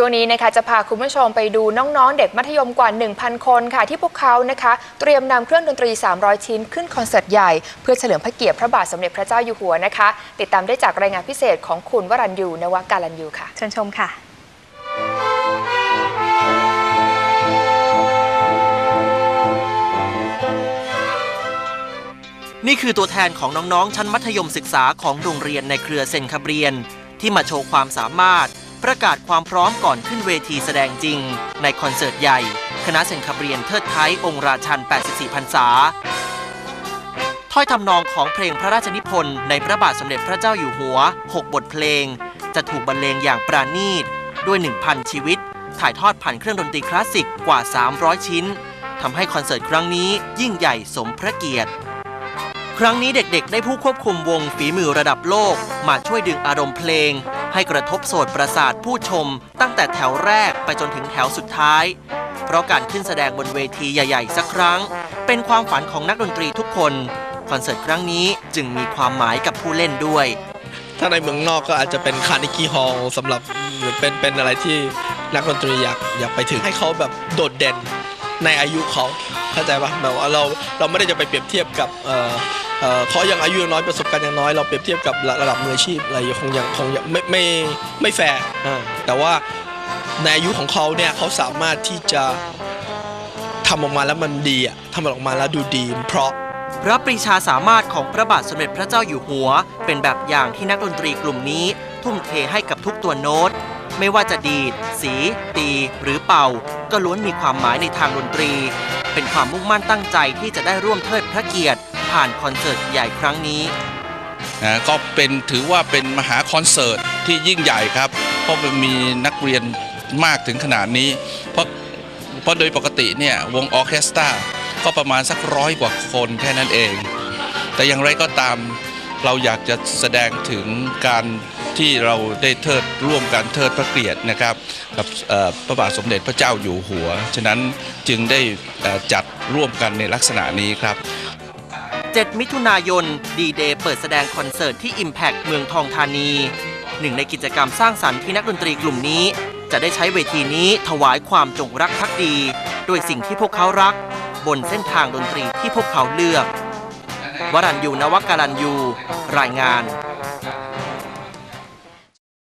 ช่วงนี้นะคะจะพาคุณผู้ชมไปดูน้องๆ เด็กมัธยมกว่า 1,000 คนค่ะ ที่พวกเขานะคะเตรียมนำเครื่องดนตรี 300 ชิ้นขึ้นคอนเสิร์ตใหญ่ เพื่อเฉลิมพระเกียรติพระบาทสมเด็จพระเจ้าอยู่หัวนะคะ ติดตามได้จากรายงานพิเศษของคุณวรัญยูนวการัญยูค่ะเชิญชมค่ะนี่คือตัวแทนของน้องๆ ชั้นมัธยมศึกษาของโรงเรียนในเครือเซนคาเบรียน ที่มาโชว์ความสามารถ ประกาศความพร้อมก่อนขึ้นเวทีแสดงจริง ในคอนเสิร์ตใหญ่ คณะเซนคาเบรียนเทิดไทยองค์ราชัน 84พรรษา ถ้อยทำนองของเพลงพระราชนิพนธ์ในพระบาทสมเด็จพระเจ้าอยู่หัว 6 บทเพลง จะถูกบรรเลงอย่างปราณีต ด้วย 1,000 ชีวิต ถ่ายทอดผ่านเครื่องดนตรีคลาสสิกกว่า 300 ชิ้นทำให้คอนเสิร์ตครั้งนี้ยิ่งใหญ่สมพระเกียรติครั้งนี้เด็กๆ ได้ผู้ควบคุมวงฝีมือระดับโลก มาช่วยดึงอารมณ์เพลง ให้กระทบโสดประสาทผู้ชมตั้งแต่แถวแรกไปจนถึงแถวสุดท้าย เพราะการขึ้นแสดงบนเวทีใหญ่ ๆ สักครั้ง เป็นความฝันของนักดนตรีทุกคน คอนเสิร์ตครั้งนี้จึงมีความหมายกับผู้เล่นด้วย ถ้าในเมืองนอกก็อาจจะเป็นคาร์นิกีฮอลสำหรับเป็นเป็นอะไรที่นักดนตรีอยากอยากไปถึงให้เขาแบบโดดเด่นในอายุเขาเข้าใจปะแบบว่าเราเราไม่ได้จะไปเปรียบเทียบกับเอ่อ เอ่อเขายังอายุยังน้อยประสบการณ์ยังน้อยเราเปรียบเทียบกับระระดับมืออาชีพอะไรคงยังคงยังไม่ไม่ไม่แฟร์อ่าแต่ว่าในอายุของเขาเนี่ยเขาสามารถที่จะทำออกมาแล้วมันดีอะทำมันออกมาแล้วดูดีเพราะพระปรีชาสามารถของพระบาทสมเด็จพระเจ้าอยู่หัว เป็นแบบอย่างที่นักดนตรีกลุ่มนี้ ทุ่มเทให้กับทุกตัวโน้ต ไม่ว่าจะดีด สี ตี หรือเป่า ก็ล้วนมีความหมายในทางดนตรี เป็นความมุ่งมั่นตั้งใจที่จะได้ร่วมเทิดพระเกียรติ ผ่านคอนเสิร์ตใหญ่ครั้งนี้นะก็เป็นถือว่าเป็นมหาคอนเสิร์ตที่ยิ่งใหญ่ครับ เพราะมันมีนักเรียนมากถึงขนาดนี้ เพราะเพราะโดยปกติเนี่ยวงออเคสตราก็ประมาณสักร้อยกว่าคนแค่นั้นเอง แต่อย่างไรก็ตามเราอยากจะแสดงถึงการที่เราได้เทิดร่วมกันเทิดพระเกียรตินะครับ กับพระบาทสมเด็จพระเจ้าอยู่หัว ฉะนั้นจึงได้จัดร่วมกันในลักษณะนี้ครับ 7 มิถุนายนดีเดย์เปิดแสดงคอนเสิร์ตที่ Impact เมืองทองธานี หนึ่งในกิจกรรมสร้างสรรค์ที่นักดนตรีกลุ่มนี้ จะได้ใช้เวทีนี้ถวายความจงรักภักดี ด้วยสิ่งที่พวกเขารัก บนเส้นทางดนตรีที่พวกเขาเลือก วรัญยูนวการัญยู รายงาน